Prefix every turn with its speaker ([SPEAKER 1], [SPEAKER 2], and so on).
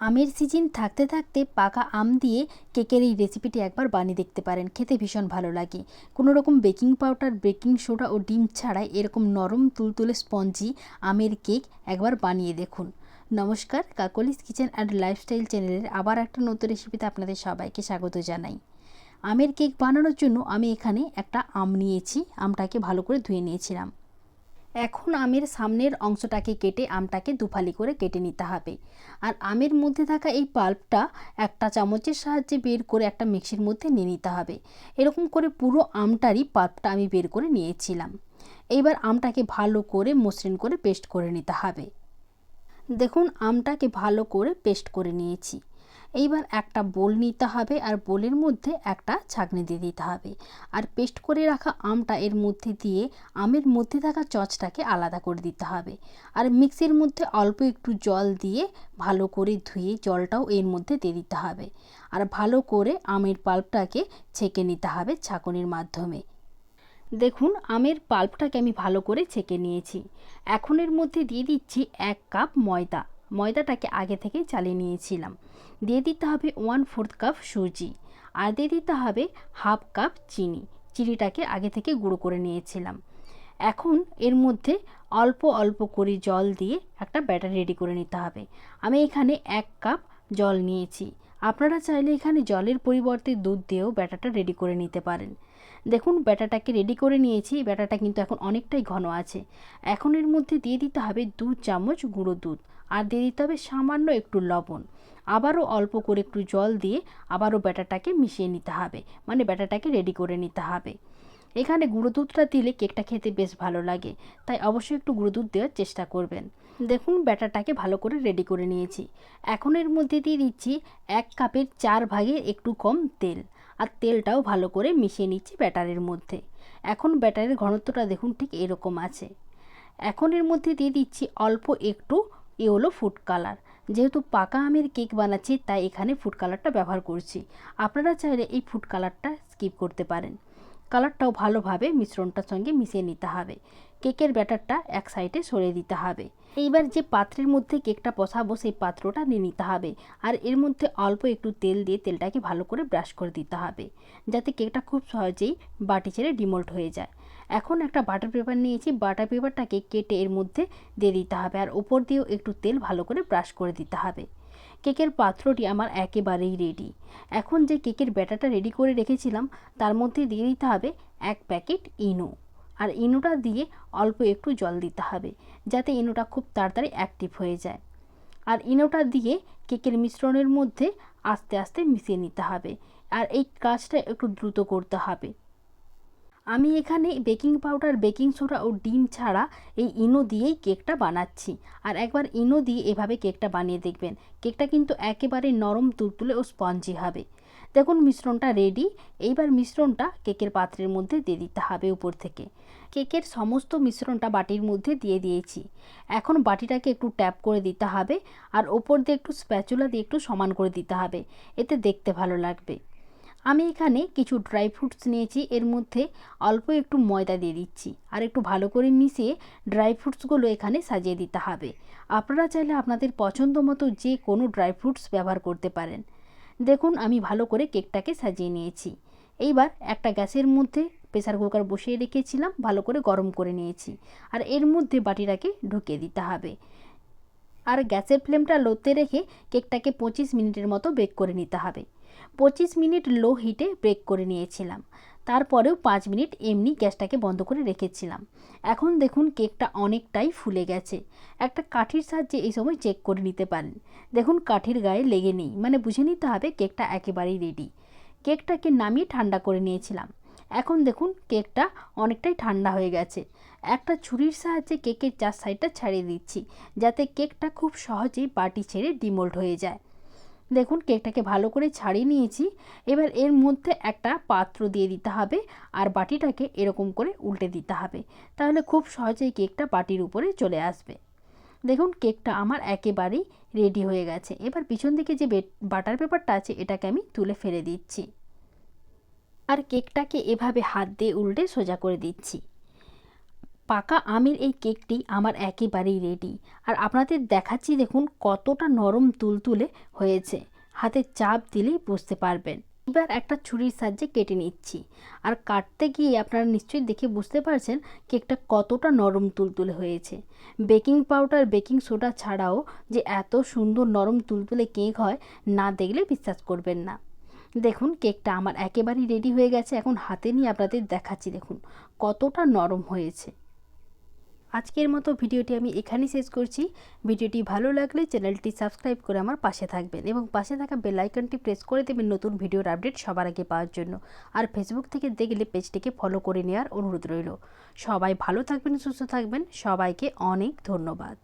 [SPEAKER 1] আমের সিজন থাকতে থাকতে পাকা আম দিয়ে কেকের এই রেসিপিটি একবার বানিয়ে দেখতে পারেন। খেতে ভীষণ ভালো লাগে। কোনো রকম বেকিং পাউডার বেকিং সোডা ও ডিম ছাড়াই এরকম নরম তুলতুলে স্পঞ্জি আমের কেক একবার বানিয়ে দেখুন। নমস্কার, কাকলিস কিচেন অ্যান্ড লাইফস্টাইল চ্যানেলের আবার একটা নতুন রেসিপিতে আপনাদের সবাইকে স্বাগত জানাই। আমের কেক বানানোর জন্য আমি এখানে একটা আম নিয়েছি। আমটাকে ভালো করে ধুয়ে নিয়েছিলাম। এখন আমের সামনের অংশটাকে কেটে আমটাকে দুফালি করে কেটে নিতে হবে। আর আমের মধ্যে থাকা এই পাল্পটা একটা চামচের সাহায্যে বের করে একটা মিক্সির মধ্যে নিয়ে নিতে হবে। এরকম করে পুরো আমটারই পাল্পটা আমি বের করে নিয়েছিলাম। এইবার আমটাকে ভালো করে মসৃণ করে পেস্ট করে নিতে হবে। দেখুন, আমটাকে ভালো করে পেস্ট করে নিয়েছি। এইবার একটা বোল নিতে হবে আর বোলের মধ্যে একটা ছাঁকনি দিয়ে দিতে হবে। আর পেস্ট করে রাখা আমটা এর মধ্যে দিয়ে আমের মধ্যে থাকা চচটাকে আলাদা করে দিতে হবে। আর মিক্সির মধ্যে অল্প একটু জল দিয়ে ভালো করে ধুয়ে জলটাও এর মধ্যে দিয়ে দিতে হবে। আর ভালো করে আমের পাল্পটাকে ছেঁকে নিতে হবে ছাঁকনির মাধ্যমে। দেখুন, আমের পাল্পটাকে আমি ভালো করে ছেঁকে নিয়েছি। এখন এর মধ্যে দিয়ে দিচ্ছি এক কাপ ময়দা। ময়দাটাকে আগে থেকেই চালিয়ে নিয়েছিলাম। দিয়ে দিতে হবে ওয়ান ফোর্থ কাপ সুজি আর দিয়ে দিতে হবে হাফ কাপ চিনি। চিনিটাকে আগে থেকে গুঁড়ো করে নিয়েছিলাম। এখন এর মধ্যে অল্প অল্প করে জল দিয়ে একটা ব্যাটার রেডি করে নিতে হবে। আমি এখানে এক কাপ জল নিয়েছি। আপনারা চাইলে এখানে জলের পরিবর্তে দুধ দিয়েও ব্যাটারটা রেডি করে নিতে পারেন। দেখুন, ব্যাটাটাকে রেডি করে নিয়েছি। ব্যাটাটা কিন্তু এখন অনেকটাই ঘন আছে। এখন এর মধ্যে দিয়ে দিতে হবে দু চামচ গুঁড়ো দুধ। আর দিয়ে দিতে হবে সামান্য একটু লবণ। আবারও অল্প করে একটু জল দিয়ে আবারও ব্যাটাটাকে মিশিয়ে নিতে হবে। মানে ব্যাটাটাকে রেডি করে নিতে হবে। এখানে গুঁড়ো দুধটা দিলে কেকটা খেতে বেশ ভালো লাগে। তাই অবশ্যই একটু গুঁড়ো দুধ দেওয়ার চেষ্টা করবেন। দেখুন ব্যাটারটাকে ভালো করে রেডি করে নিয়েছি। এখন এর মধ্যে দিয়ে দিচ্ছি এক কাপের চার ভাগের একটু কম তেল। আর তেলটাও ভালো করে মিশিয়ে নিচ্ছি ব্যাটারের মধ্যে। এখন ব্যাটারের ঘনত্বটা দেখুন ঠিক এরকম আছে। এখন এর মধ্যে দিয়ে দিচ্ছি অল্প একটু এ হলো ফুড কালার। যেহেতু পাকা আমের কেক বানাচ্ছি, তাই এখানে ফুড কালারটা ব্যবহার করছি। আপনারা চাইলে এই ফুড কালারটা স্কিপ করতে পারেন। কালারটাও ভালোভাবে মিশ্রণটার সঙ্গে মিশিয়ে নিতে হবে। কেকের ব্যাটারটা এক সাইডে সরিয়ে দিতে হবে। এইবার যে পাত্রের মধ্যে কেকটা বসাবো, সেই পাত্রটা নিয়ে নিতে হবে। আর এর মধ্যে অল্প একটু তেল দিয়ে তেলটাকে ভালো করে ব্রাশ করে দিতে হবে, যাতে কেকটা খুব সহজেই বাটি ছেড়ে ডিমোল্ট হয়ে যায়। এখন একটা বাটার পেপার নিয়েছি। বাটার পেপারটাকে কেটে এর মধ্যে দিয়ে দিতে হবে। আর ওপর দিয়েও একটু তেল ভালো করে ব্রাশ করে দিতে হবে। কেকের পাত্রটি আমার একেবারেই রেডি এখন যে কেকের ব্যাটাটা রেডি করে রেখেছিলাম, তার মধ্যে দিয়ে দিতে হবে এক প্যাকেট ইনো। আর ইনোটা দিয়ে অল্প একটু জল দিতে হবে, যাতে ইনোটা খুব তাড়াতাড়ি অ্যাক্টিভ হয়ে যায়। আর ইনোটা দিয়ে কেকের মিশ্রণের মধ্যে আস্তে আস্তে মিশিয়ে নিতে হবে। আর এই কাজটা একটু দ্রুত করতে হবে। আমি এখানে বেকিং পাউডার, বেকিং সোডা ও ডিম ছাড়া এই ইনো দিয়েই কেকটা বানাচ্ছি। আর একবার ইনো দিয়ে এভাবে কেকটা বানিয়ে দেখবেন। কেকটা কিন্তু একেবারে নরম, তুলতুলে ও স্পঞ্জি হবে। দেখুন মিশ্রণটা রেডি এইবার মিশ্রণটা কেকের পাত্রের মধ্যে দিয়ে দিতে হবে উপর থেকে। কেকের সমস্ত মিশ্রণটা বাটির মধ্যে দিয়ে দিয়েছি। এখন বাটিটাকে একটু ট্যাপ করে দিতে হবে। আর ওপর দিয়ে একটু স্প্যাচুলা দিয়ে একটু সমান করে দিতে হবে। এতে দেখতে ভালো লাগবে। আমি এখানে কিছু ড্রাই ফ্রুটস নিয়েছি। এর মধ্যে অল্প একটু ময়দা দিয়ে দিচ্ছি। আর একটু ভালো করে মিশিয়ে ড্রাই ফ্রুটসগুলো এখানে সাজিয়ে দিতে হবে। আপনারা চাইলে আপনাদের পছন্দ মতো যে কোনো ড্রাই ফ্রুটস ব্যবহার করতে পারেন। দেখুন, আমি ভালো করে কেকটাকে সাজিয়ে নিয়েছি। এইবার একটা গ্যাসের মধ্যে প্রেসার কুকার বসিয়ে রেখেছিলাম, ভালো করে গরম করে নিয়েছি। আর এর মধ্যে বাটিটাকে ঢুকিয়ে দিতে হবে। আর গ্যাসের ফ্লেমটা লোতে রেখে কেকটাকে পঁচিশ মিনিটের মতো বেক করে নিতে হবে। পঁচিশ মিনিট লো হিটে ব্রেক করে নিয়েছিলাম। তারপরেও পাঁচ মিনিট এমনি গ্যাসটাকে বন্ধ করে রেখেছিলাম। এখন দেখুন কেকটা অনেকটাই ফুলে গেছে। একটা কাঠির সাহায্যে এই সময় চেক করে নিতে পারেন। দেখুন কাঠির গায়ে লেগে নেই। মানে বুঝে নিতে হবে কেকটা একেবারেই রেডি কেকটাকে নামিয়ে ঠান্ডা করে নিয়েছিলাম। এখন দেখুন কেকটা অনেকটাই ঠান্ডা হয়ে গেছে। একটা ছুরির সাহায্যে কেকের চার সাইডটা ছাড়িয়ে দিচ্ছি। যাতে কেকটা খুব সহজেই বাটি ছেড়ে ডিমোল্ড হয়ে যায়। দেখুন, কেকটাকে ভালো করে ছাড়িয়ে নিয়েছি। এবার এর মধ্যে একটা পাত্র দিয়ে দিতে হবে আর বাটিটাকে এরকম করে উল্টে দিতে হবে। তাহলে খুব সহজেই কেকটা বাটির উপরে চলে আসবে। দেখুন, কেকটা আমার একেবারেই রেডি হয়ে গেছে। এবার পিছন দিকে যে বাটার পেপারটা আছে, এটাকে আমি তুলে ফেলে দিচ্ছি। আর কেকটাকে এভাবে হাত দিয়ে উল্টে সোজা করে দিচ্ছি। পাকা আমের এই কেকটি আমার একেবারেই রেডি আর আপনাদের দেখাচ্ছি দেখুন কতটা নরম তুলতুলে হয়েছে। হাতে চাপ দিলেই বুঝতে পারবেন। এবার একটা ছুরির সাহায্যে কেটে নিচ্ছি। আর কাটতে গিয়ে আপনারা নিশ্চয়ই দেখে বুঝতে পারছেন কেকটা কতটা নরম তুলতুলে হয়েছে। বেকিং পাউডার, বেকিং সোডা ছাড়াও যে এত সুন্দর নরম তুলতুলে কেক হয়, না দেখলে বিশ্বাস করবেন না। দেখুন কেকটা আমার একেবারেই রেডি হয়ে গেছে। এখন হাতে নিয়ে আপনাদের দেখাচ্ছি দেখুন কতটা নরম হয়েছে। আজকের মতো ভিডিওটি আমি এখানেই শেষ করছি। ভিডিওটি ভালো লাগলে চ্যানেলটি সাবস্ক্রাইব করে আমার পাশে থাকবেন এবং পাশে থাকা বেল আইকনটি প্রেস করে দেবেন নতুন ভিডিওর আপডেট সবার আগে পাওয়ার জন্য। আর ফেসবুক থেকে দেখলে পেজটিকে ফলো করে নেওয়ার অনুরোধ রইল। সবাই ভালো থাকবেন, সুস্থ থাকবেন। সবাইকে অনেক ধন্যবাদ।